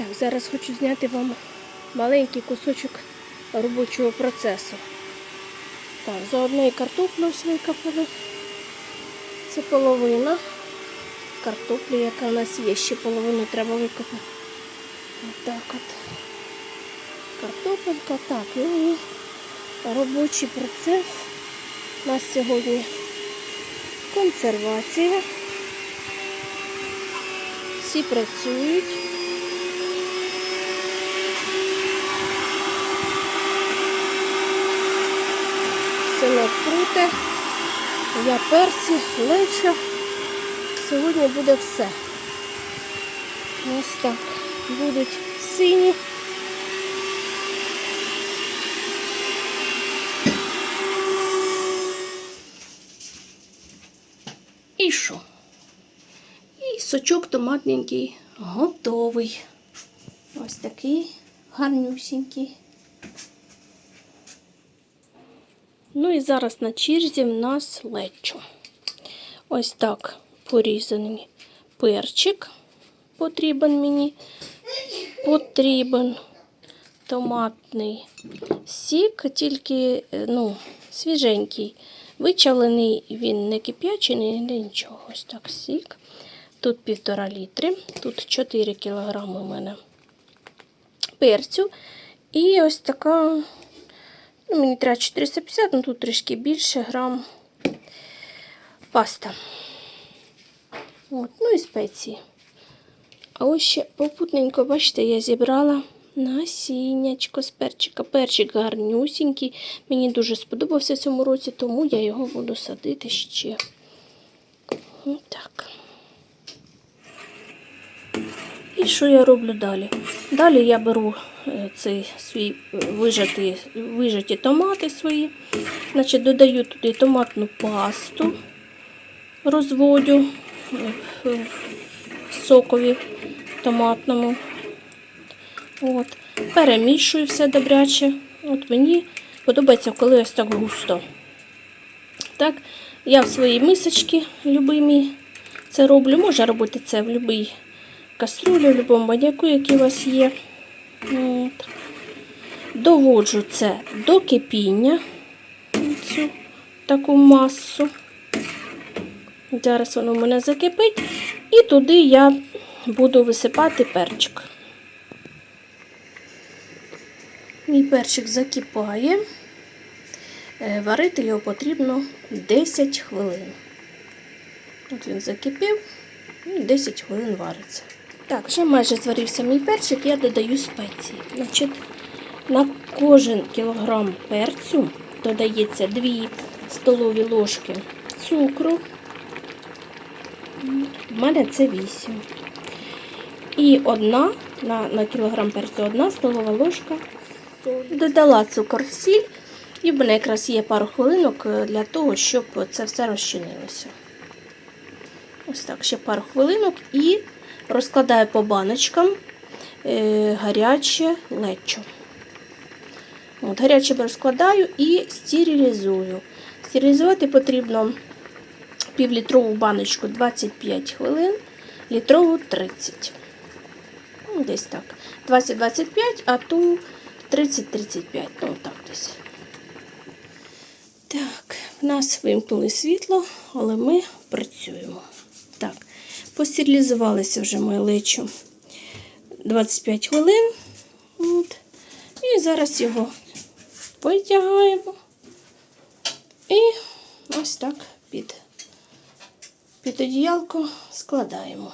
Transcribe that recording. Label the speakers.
Speaker 1: Так, зараз хочу зняти вам маленький кусочок робочого процесу. Так, заодно і картоплю ось викопали. Це половина картоплі, яка у нас є. Ще половину треба викопати. Отак от. Картопелька, так, ну і робочий процес. У нас сьогодні консервація. Всі працюють. Синок круте, я персі, лечо. Сьогодні буде все. Ось так. Будуть сині. І що? І сочок томатненький готовий. Ось такий гарнюсінький. Ну і зараз на черзі в нас лечо. Ось так порізаний перчик потрібен мені. Потрібен томатний сік, тільки е, ну, свіженький. Вичавлений він не кип'ячений, не нічого. Ось так сік. Тут півтора літри, тут 4 кілограми у мене перцю. І ось така, ну, мені треба 450, ну тут трішки більше грам паста. От, ну і спеції. А ось ще попутненько, бачите, я зібрала насіннячко з перчика. Перчик гарнюсінький. Мені дуже сподобався в цьому році, тому я його буду садити ще. Так. І що я роблю далі? Далі я беру е, цей свій е, вижаті, вижаті томати свої. Значить, додаю туди томатну пасту, розводю е, сокові томатному. От. Перемішую все добряче. От мені подобається, коли ось так густо. Так, я в своїй мисочці любимій це роблю. Можна робити це в будь-якій каструлі, в будь-якому баняку, який у вас є. От. Доводжу це до кипіння, цю таку масу. Зараз воно в мене закипить. І туди я буду висипати перчик. Мій перчик закипає. Е, Варити його потрібно 10 хвилин. От він закипів, і 10 хвилин вариться. Так, вже майже зварився мій перчик, я додаю спеції. Значить, на кожен кілограм перцю додається 2 столові ложки цукру. В мене це 8. І одна на, на кілограм перцю одна столова ложка. Додала цукор сіль. І в мене якраз є пару хвилинок е, для того, щоб це все розчинилося. Ось так, ще пару хвилинок і розкладаю по баночкам е, гаряче лечо. От, гаряче розкладаю і стерилізую. Стерилізувати потрібно півлітрову баночку 25 хвилин, літрову 30. Ну, Десь так. 20-25, а ту 30-35. Ну, так десь. Так, в нас вимкнули світло, але ми працюємо. Постерилізувалися вже моє личо 25 хвилин. От. І зараз його витягаємо. І ось так під, під одіялко складаємо.